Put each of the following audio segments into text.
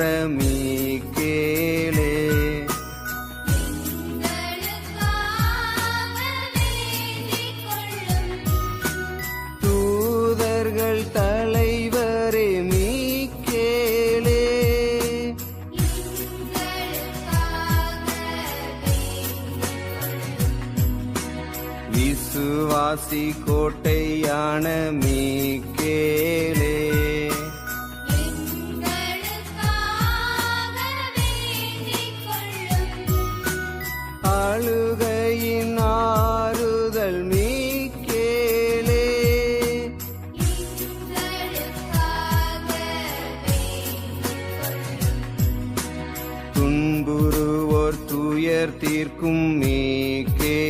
என்றமே கேளே. தூதர்கள் தலைவரே மீ கேளே. விசுவாசி கோட்டையான மீ கேளே. que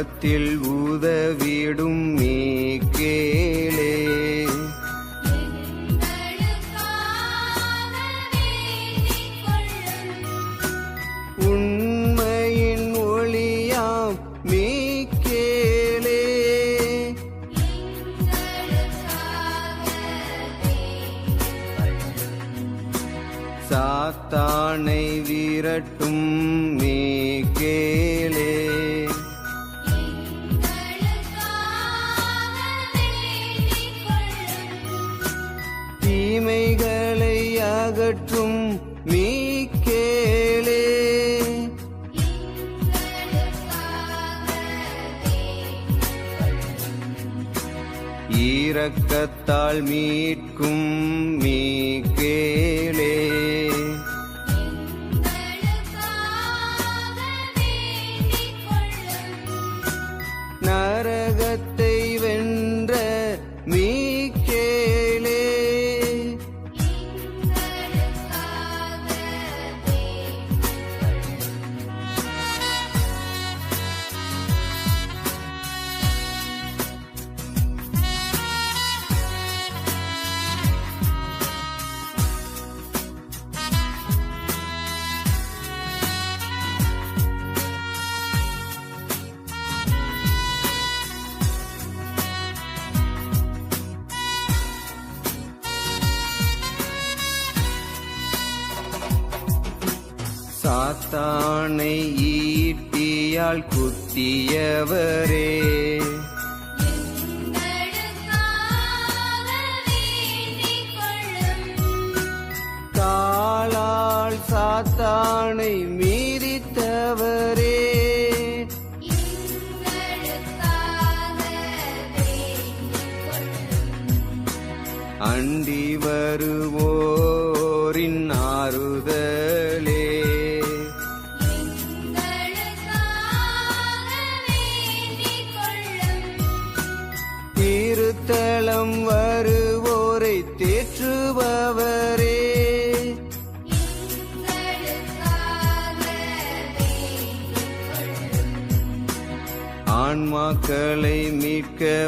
உள்ளத்தில் உதவிடும் தாழ்மீட்கும் சாத்தானை ஈட்டியால் குத்தியவரே. காலால் சாத்தானை மீ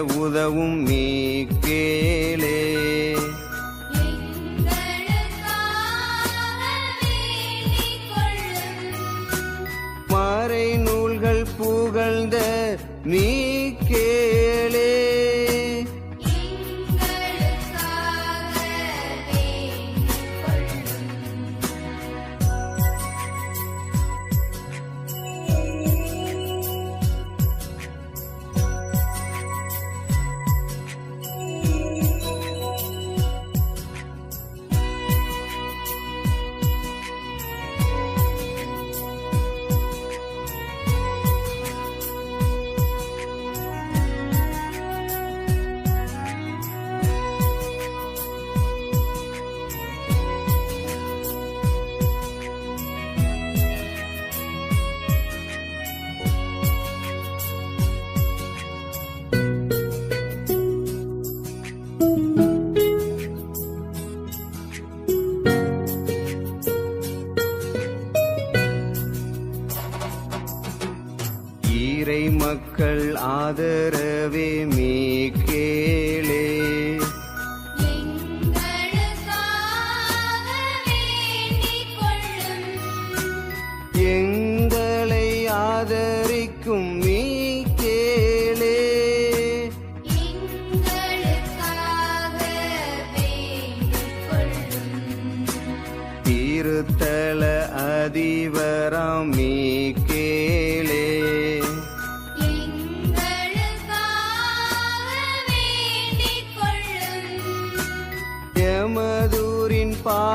உதவும் நீ.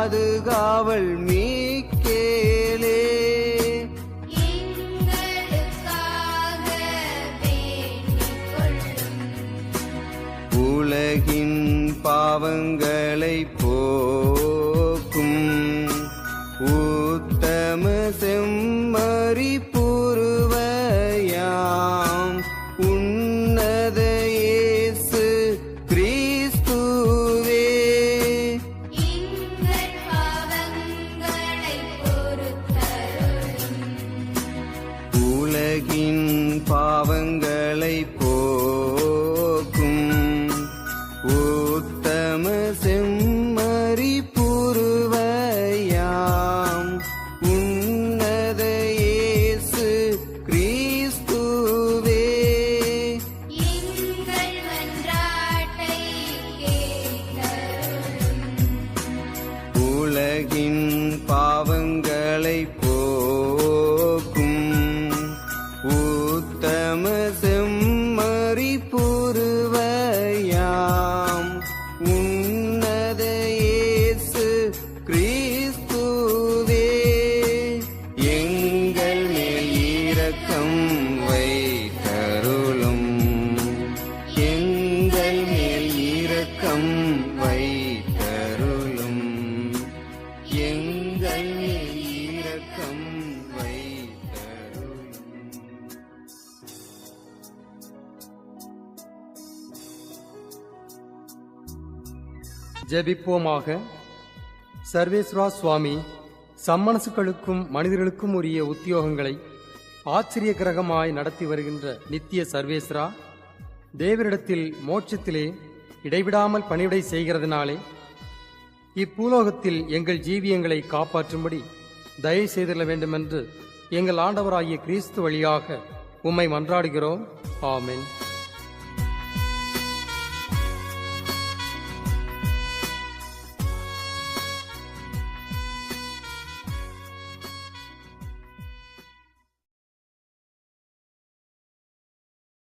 பாதுகாவல் மீக்கேலே. உலகின் பாவங்களை போக்கும். உத்தம செம்மறிப்பு পরিপূর্ণ ஜெபிப்போமாக. சர்வேஸ்வரா சுவாமி சம்மனசுக்களுக்கும் மனிதர்களுக்கும் உரிய உத்தியோகங்களை ஆச்சரிய கிரகமாய் நடத்தி வருகின்ற நித்திய சர்வேஸ்வரா தேவரிடத்தில் மோட்சத்திலே இடைவிடாமல் பணிவிடை செய்கிறதுனாலே இப்பூலோகத்தில் எங்கள் ஜீவியங்களை காப்பாற்றும்படி தயவு செய்திட வேண்டுமென்று எங்கள் ஆண்டவராகிய கிறிஸ்து வழியாக உம்மை மன்றாடுகிறோம். ஆமென்.